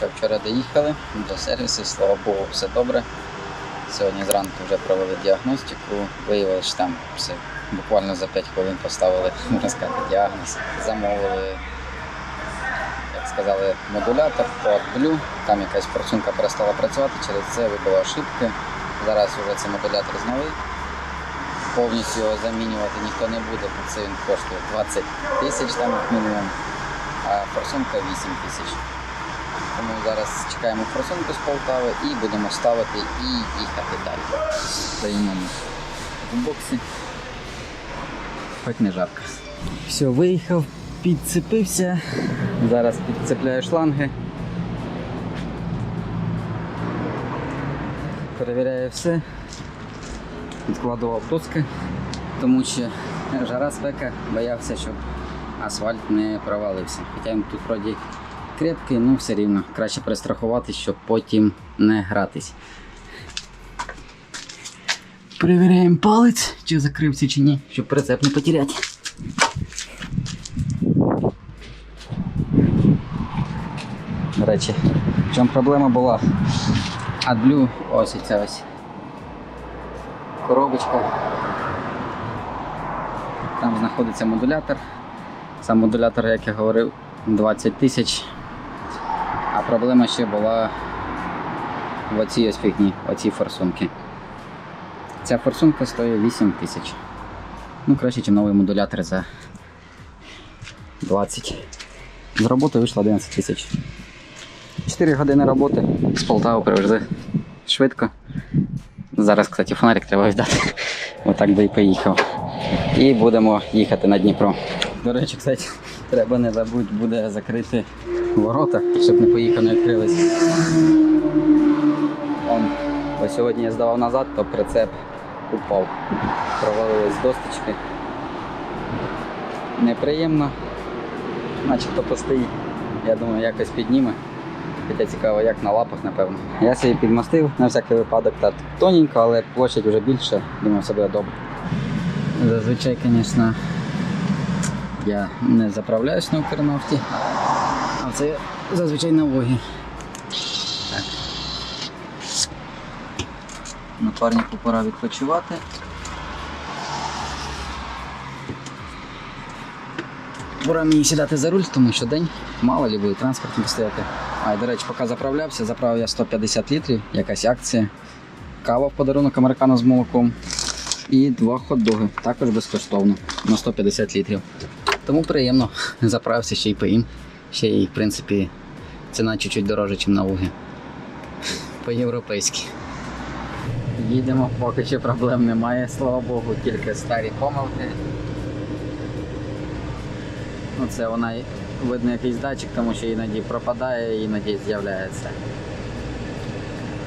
що вчора доїхали до сервісу, слава Богу, все добре. Сьогодні зранку вже провели діагностику, виявили, що там все буквально за 5 хвилин поставили, можна сказати, діагноз. Замовили, як сказали, модулятор по AdBlue. Там якась форсунка перестала працювати, через це вибила ошибки. Зараз вже цей модулятор зняли. Повністю його замінювати ніхто не буде, це він коштує 20 тисяч там мінімум, а форсунка 8 тисяч. Тому зараз чекаємо форсунку з Полтави і будемо ставити і їхати далі. Стоїмо в боксі. Хоч не жарко. Все, виїхав, підцепився. Зараз підцепляю шланги. Перевіряю все. Відкладував доски, тому що жара спека боявся, щоб асфальт не провалився. Хоча тут вроді крепкий, ну все рівно. Краще перестрахувати, щоб потім не гратись. Перевіряємо палець, чи закрився, чи ні, щоб прицеп не потеряти. До речі, в чому проблема була? Адблю, ось ця ось коробочка. Там знаходиться модулятор. Сам модулятор, як я говорив, 20 тисяч. А проблема ще була в оцій ось фігні, оцій форсунки. Ця форсунка стоїть 8 тисяч. Ну, краще, ніж новий модулятор за 20. З роботи вийшло 11 тисяч. 4 години роботи з Полтави привезли швидко. Зараз, кстати, фонарик треба віддати. Отак би і поїхав. І будемо їхати на Дніпро. До речі, кстати, треба не забудь буде закрити ворота, щоб не поїхав, не відкрились. Он, ось сьогодні я здавав назад, то прицеп упав. Провалились досточки. Неприємно. Начебто пустий. Я думаю, якось підніме. Хоча цікаво, як на лапах, напевно. Я собі підмастив на всякий випадок так тоненько, але площадь вже більше, думаю, все буде добре. Зазвичай, звісно, я не заправляюсь на Укрнафті, а це зазвичай на Вогі. Напарнику пора відпочивати. Пора мені сідати за руль, тому що день мало лі буде транспорт не стояти. А, до речі, поки заправлявся, заправив я 150 літрів, якась акція. Кава в подарунок американо з молоком. І два хот-доги, також безкоштовно на 150 літрів. Тому приємно, заправився ще й поїм. Ще й, в принципі, ціна чуть-чуть дорожча, ніж на Уги. По-європейськи. Їдемо, поки ще проблем немає, слава Богу, тільки старі помилки. Ну, це вона видно якийсь датчик, тому що іноді пропадає, іноді з'являється.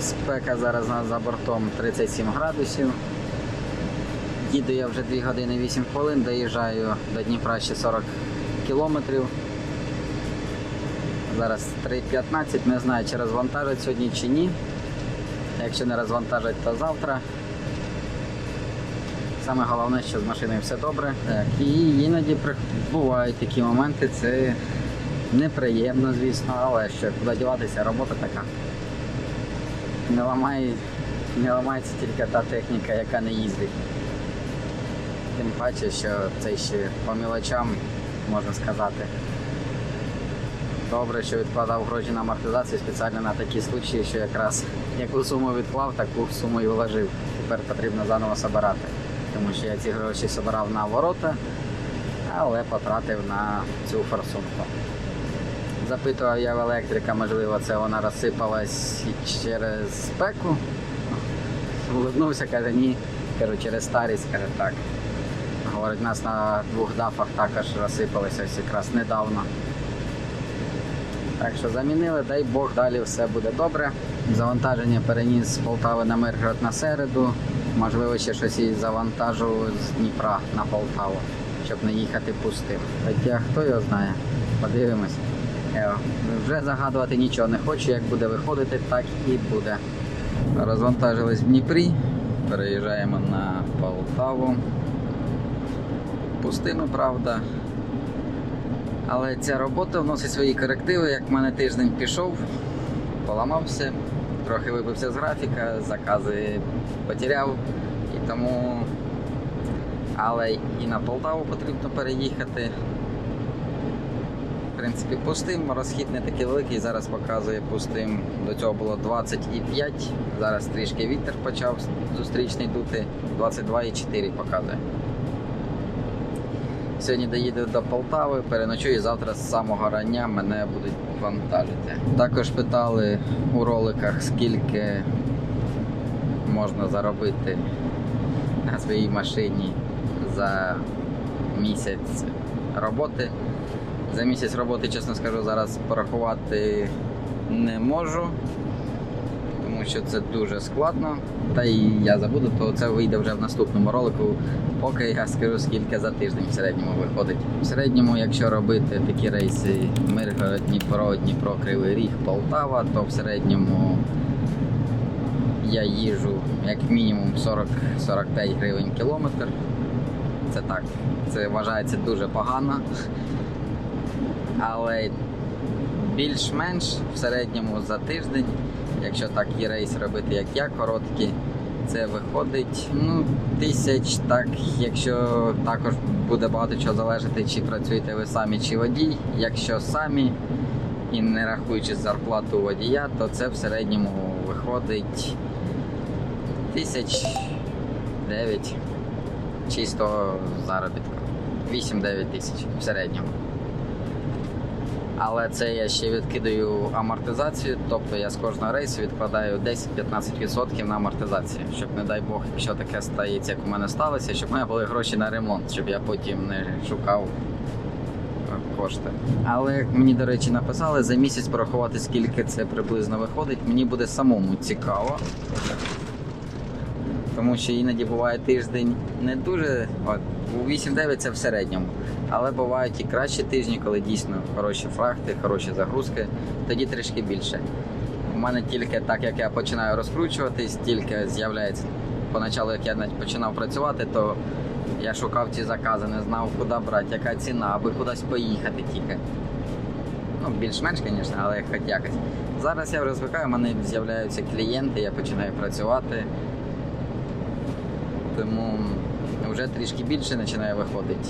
Спека зараз за бортом 37 градусів. Їду я вже 2 години 8 хвилин, доїжджаю до Дніпра ще 40 кілометрів. Зараз 3.15, не знаю, чи розвантажать сьогодні чи ні. Якщо не розвантажать, то завтра. Саме головне, що з машиною все добре. Так, і іноді бувають такі моменти, це неприємно, звісно, але що куди діватися, робота така. Не ламає, не ламається тільки та техніка, яка не їздить. Тим паче, що це ще по мілочам, можна сказати. Добре, що відкладав гроші на амортизацію спеціально на такі случаї, що якраз яку суму відклав, таку суму і вложив. Тепер потрібно заново збирати. Тому що я ці гроші збирав на ворота, але потратив на цю форсунку. Запитував я в електрика, можливо, це вона розсипалась через спеку. Улыбнувся, каже, ні. Кажу, через старість, каже, так. Говорить, у нас на двох дафах також розсипалися ось якраз недавно. Так що замінили, дай Бог, далі все буде добре. Завантаження переніс з Полтави на Миргород на середу. Можливо, ще щось і завантажу з Дніпра на Полтаву, щоб не їхати пустим. Хоча хто його знає, подивимось. Вже загадувати нічого не хочу, як буде виходити, так і буде. Розвантажились в Дніпрі, переїжджаємо на Полтаву. Пустими, правда. Але ця робота вносить свої корективи. Як в мене тиждень пішов, поламався, трохи вибився з графіка, закази потеряв. І тому. Але і на Полтаву потрібно переїхати. В принципі, пустим, розхід не такий великий, зараз показує пустим. До цього було 25, зараз трішки вітер почав зустрічний дути, 22,4 показує. Сьогодні доїду до Полтави, переночую і завтра з самого рання мене будуть вантажити. Також питали у роликах, скільки можна заробити на своїй машині за місяць роботи. За місяць роботи, чесно скажу, зараз порахувати не можу, що це дуже складно. Та і я забуду, то це вийде вже в наступному ролику. Поки я скажу, скільки за тиждень в середньому виходить. В середньому, якщо робити такі рейси Миргород, Дніпро, Дніпро, Кривий Ріг, Полтава, то в середньому я їжу як мінімум 40-45 гривень кілометр. Це так, це вважається дуже погано. Але більш-менш в середньому за тиждень, якщо такий рейс робити, як я, короткі, це виходить ну, тисяч, так, якщо також буде багато чого залежати, чи працюєте ви самі, чи водій. Якщо самі і не рахуючи зарплату водія, то це в середньому виходить тисяч дев'ять чистого заробітку. 8-9 тисяч в середньому. Але це я ще відкидаю амортизацію, тобто я з кожного рейсу відкладаю 10-15% на амортизацію, щоб, не дай Бог, якщо таке стається, як у мене сталося, щоб у мене були гроші на ремонт, щоб я потім не шукав кошти. Але мені, до речі, написали, за місяць порахувати, скільки це приблизно виходить, мені буде самому цікаво. Тому що іноді буває тиждень не дуже. От, у 8-9 це в середньому. Але бувають і кращі тижні, коли дійсно хороші фрахти, хороші загрузки, тоді трішки більше. У мене тільки так, як я починаю розкручуватись, тільки з'являється поначалу, як я починав працювати, то я шукав ці закази, не знав, куди брати, яка ціна, аби кудись поїхати тільки. Ну, більш-менш, звісно, але хоч якось. Зараз я вже звикаю, в мене з'являються клієнти, я починаю працювати. Тому вже трішки більше починає виходити.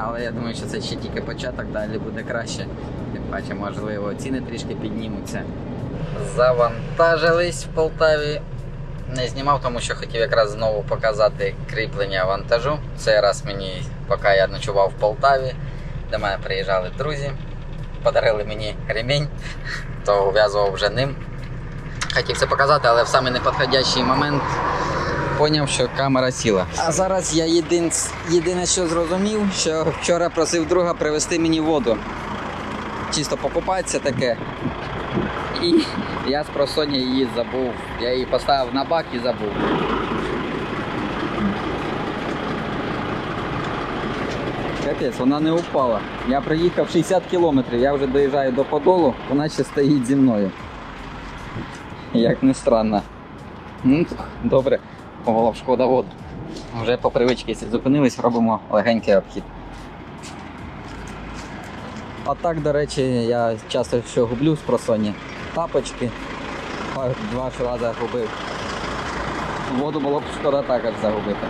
Але я думаю, що це ще тільки початок, далі буде краще. Тим паче, можливо, ціни трішки піднімуться. Завантажились в Полтаві. Не знімав, тому що хотів якраз знову показати кріплення вантажу. Цей раз мені, поки я ночував в Полтаві, до мене приїжджали друзі, подарили мені ремінь, то ув'язував вже ним. Хотів це показати, але в самий неподходящий момент поняв, що камера сіла. А зараз я єдин, єдине, що зрозумів, що вчора просив друга привезти мені воду. Чисто покупатися таке. І я з просоння її забув. Я її поставив на бак і забув. Капець, вона не упала. Я приїхав 60 кілометрів, я вже доїжджаю до Подолу, вона ще стоїть зі мною. Як не странно. Ну, добре, поволов шкода воду. Вже по привичці якщо зупинились, робимо легенький обхід. А так, до речі, я часто що гублю з просоння. Тапочки. Два рази губив. Воду було б шкода також загубити.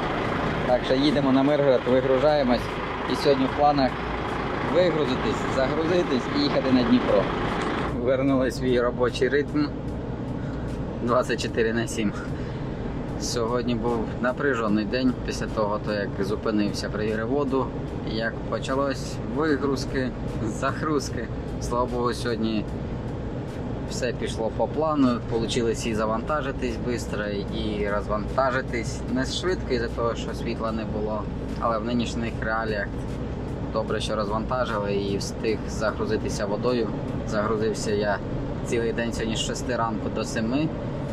Так що їдемо на Миргород, вигружаємось. І сьогодні в планах вигрузитись, загрузитись і їхати на Дніпро. Вернули свій робочий ритм 24 на 7. Сьогодні був напряжений день після того, то як зупинився, перевірив воду. Як почалось вигрузки, загрузки. Слава Богу, сьогодні все пішло по плану. Получилось і завантажитись швидко, і розвантажитись не швидко із-за того, що світла не було. Але в нинішніх реаліях добре, що розвантажили і встиг загрузитися водою. Загрузився я цілий день сьогодні з 6 ранку до 7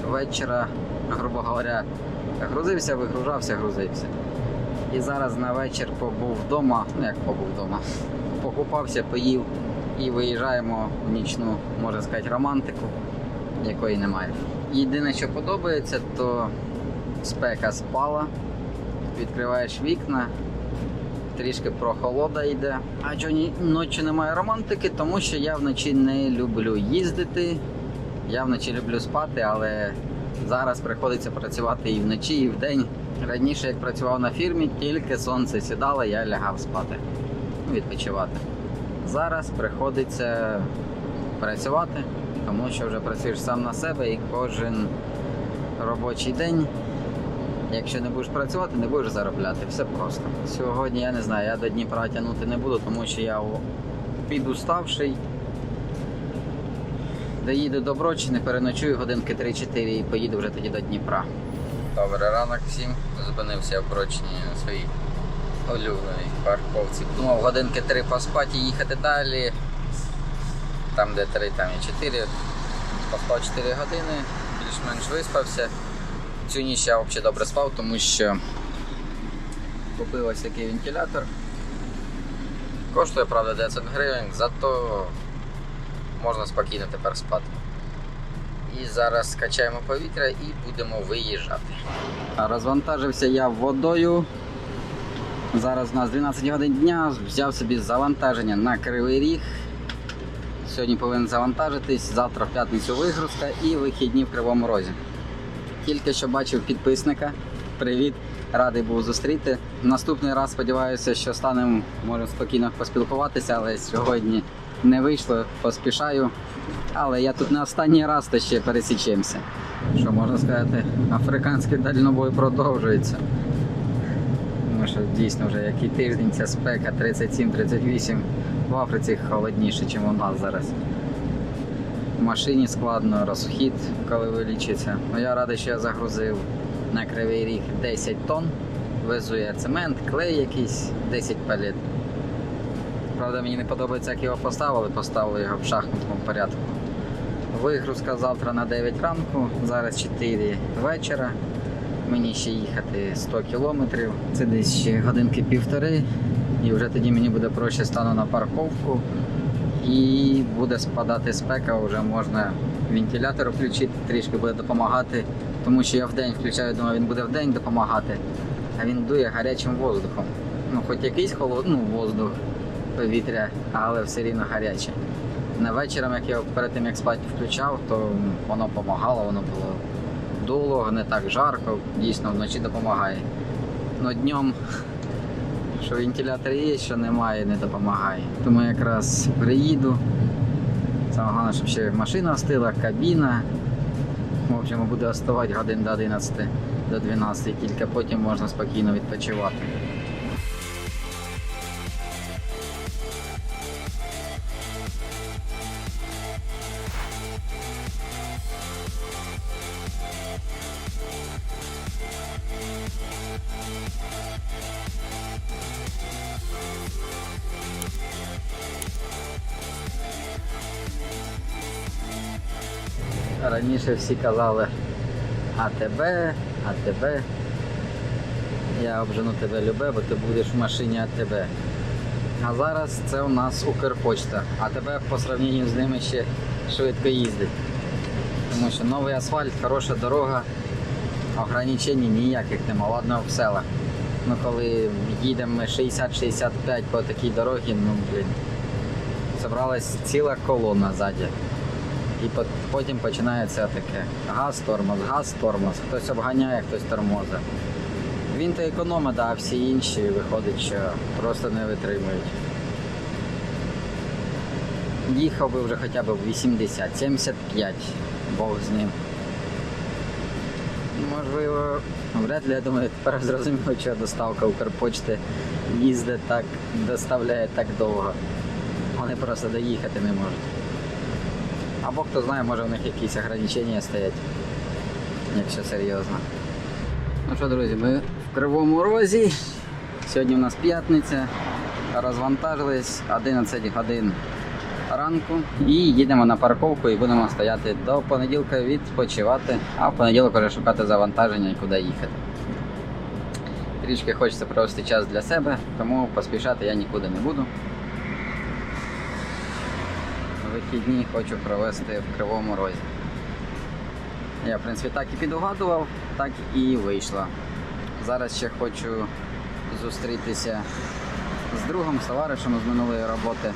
вечора, грубо говоря, грузився, вигружався, грузився. І зараз на вечір побув вдома, ну як побув вдома, покупався, поїв і виїжджаємо в нічну, можна сказати, романтику, якої немає. Єдине, що подобається, то спека спала, відкриваєш вікна, трішки прохолода йде. А чого ні- ночі немає романтики, тому що я вночі не люблю їздити Я вночі люблю спати, але зараз приходиться працювати і вночі, і вдень. Раніше, як працював на фірмі, тільки сонце сідало, я лягав спати, ну, відпочивати. Зараз приходиться працювати, тому що вже працюєш сам на себе і кожен робочий день. Якщо не будеш працювати, не будеш заробляти. Все просто. Сьогодні я не знаю, я до Дніпра тягнути не буду, тому що я підуставший. Доїду до Бродчини, переночую годинки 3-4 і поїду вже тоді до Дніпра. Добрий ранок всім. Зупинився в Бродчині на своїй улюбленій парковці. Думав годинки 3 поспати і їхати далі. Там, де 3, там і 4. Поспав 4 години, більш-менш виспався. Цю ніч я взагалі добре спав, тому що купив ось такий вентилятор. Коштує, правда, 900 гривень, зато можна спокійно тепер спати. І зараз скачаємо повітря і будемо виїжджати. Розвантажився я водою. Зараз у нас 12 годин дня, взяв собі завантаження на Кривий Ріг. Сьогодні повинен завантажитись, завтра в п'ятницю вигрузка і вихідні в Кривому Розі. Тільки що бачив підписника. Привіт, радий був зустріти. Наступний раз сподіваюся, що станемо, можемо спокійно поспілкуватися, але сьогодні не вийшло, поспішаю. Але я тут не останній раз, то ще пересічемося. Що можна сказати, африканський дальнобой продовжується. Тому що дійсно вже який тиждень ця спека 37-38 в Африці холодніше, ніж у нас зараз. В машині складно, розхід, коли вилічиться. Ну я радий, що я загрузив на кривий ріг 10 тонн. Везу я цемент, клей якийсь, 10 палет. Правда, мені не подобається, як його поставили, поставили його в шахматному порядку. Вигрузка завтра на 9 ранку, зараз 4 вечора. Мені ще їхати 100 кілометрів. Це десь ще годинки півтори. І вже тоді мені буде проще стану на парковку. І буде спадати спека, вже можна вентилятор включити, трішки буде допомагати. Тому що я вдень включаю, думаю, він буде вдень допомагати. А він дує гарячим воздухом. Ну, хоч якийсь холодний ну, воздух, повітря, але все рівно гаряче. На вечором, як я перед тим як спати включав, то воно допомагало, воно було дуло, не так жарко, дійсно вночі допомагає. Но днем, що вентилятор є, що немає, не допомагає. Тому якраз приїду. Саме головне, щоб ще машина остила, кабіна. В общем, буде оставати годин до 11 до 12, тільки потім можна спокійно відпочивати. Раніше всі казали АТБ, АТБ. Я обжену тебе любе, бо ти будеш в машині АТБ. А зараз це у нас Укрпочта. АТБ по сравненню з ними ще швидко їздить. Тому що новий асфальт, хороша дорога, ограничень ніяких нема, ладно в селах. Ну коли їдемо 60-65 по такій дорогі, ну блін. Зібралась ціла колона ззаді. І потім починається таке газ, тормоз, газ, тормоз. Хтось обганяє, хтось тормозить. Він то економить, а всі інші виходить, що просто не витримують. Їхав би вже хоча б 80, 75, Бог з ним. Можливо, вряд ли, я думаю, тепер зрозуміло, що доставка Укрпочти їздить так, доставляє так довго. Вони просто доїхати не можуть. Або хто знає, може в них якісь ограничення стоять, якщо серйозно. Ну що, друзі, ми в Кривому Розі. Сьогодні у нас п'ятниця. Розвантажились 11 годин ранку і їдемо на парковку і будемо стояти до понеділка відпочивати, а в понеділок вже шукати завантаження і куди їхати. Трішки хочеться провести час для себе, тому поспішати я нікуди не буду. Вихідні хочу провести в Кривому Розі. Я, в принципі, так і підугадував, так і вийшло. Зараз ще хочу зустрітися з другом, з товаришем з минулої роботи.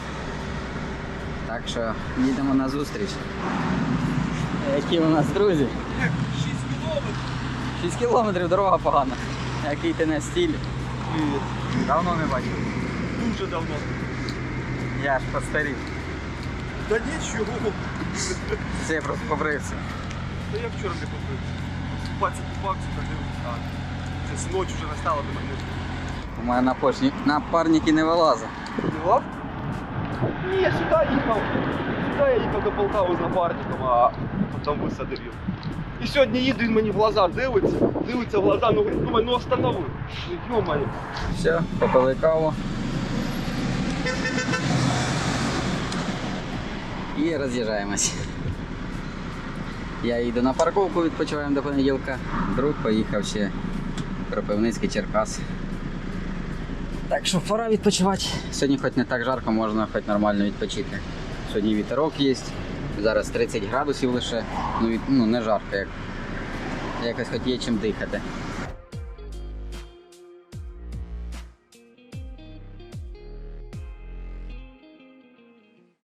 Так що їдемо на зустріч. Які у нас друзі? 6 кілометрів. 6 кілометрів дорога погана. Який ти на стілі. Привіт. Давно не бачив. Дуже давно. Я ж постарів. Та нічого. Це я просто побрився. Та я вчора не купив. Купатися купався, та не а, Це ночі вже настала до мене. У мене напарні... напарники не вилазить. Поняла? Ні, я сюди їхав. Сюди я їхав до Полтави з напарником, а потім висадив його. І сьогодні їду, він мені в глаза дивиться, дивиться в глаза, ну думаю, ну останови. Йо-моє. Все, попили каву. І роз'їжджаємось. Я їду на парковку, відпочиваємо до понеділка. Друг поїхав ще Кропивницький Черкас. Так що пора відпочивати. Сьогодні хоч не так жарко, можна хоч нормально відпочити. Сьогодні вітерок є. Зараз 30 градусів лише. Ну, від- ну не жарко, як. Якось хоч є чим дихати.